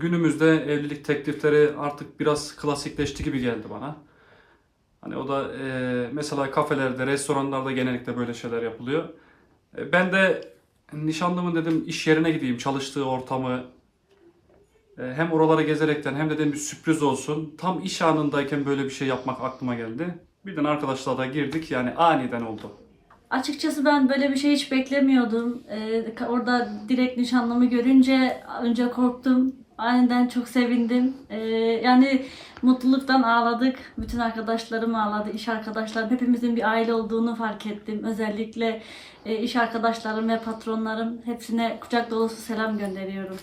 günümüzde evlilik teklifleri artık biraz klasikleşti gibi geldi bana. Hani o da e, mesela kafelerde, restoranlarda genellikle böyle şeyler yapılıyor. E, ben de nişanlımın dedim iş yerine gideyim, çalıştığı ortamı e, hem oralara gezerekten hem de dedim bir sürpriz olsun. Tam iş anındayken böyle bir şey yapmak aklıma geldi. Birden arkadaşlarla girdik yani aniden oldu. Açıkçası ben böyle bir şey hiç beklemiyordum. Ee, orada direkt nişanlımı görünce önce korktum. Aniden çok sevindim. Ee, yani mutluluktan ağladık. Bütün arkadaşlarım ağladı, iş arkadaşlarım. Hepimizin bir aile olduğunu fark ettim. Özellikle e, iş arkadaşlarım ve patronlarım hepsine kucak dolusu selam gönderiyorum.